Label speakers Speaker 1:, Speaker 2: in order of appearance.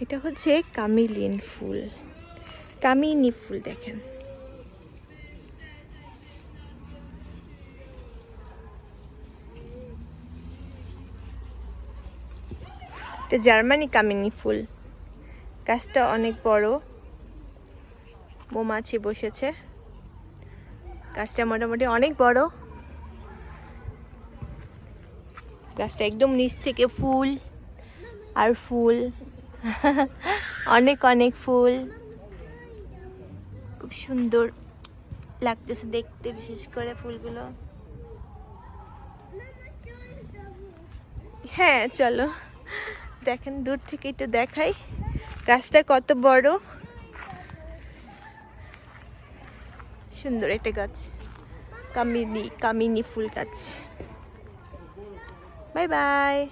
Speaker 1: এটা হচ্ছে কামিলিন ফুল। কামিনী ফুল দেখেন। এটা জার্মানি কামিনী ফুল। গাছটা অনেক বড়। মৌমাছি বসেছে। গাছটা মোটামুটি অনেক বড়। গাছটা একদম নিচ থেকে ফুল আর ফুল অনেক অনেক ফুল। খুব সুন্দর লাগতেছে দেখতে, বিশেষ করে ফুলগুলো। হ্যাঁ চলো। দেখেন, দূর থেকে একটু দেখাই। গাছটা কত বড়। সুন্দর একটা গাছ। কামিনী কামিনী ফুল গাছ। Bye bye.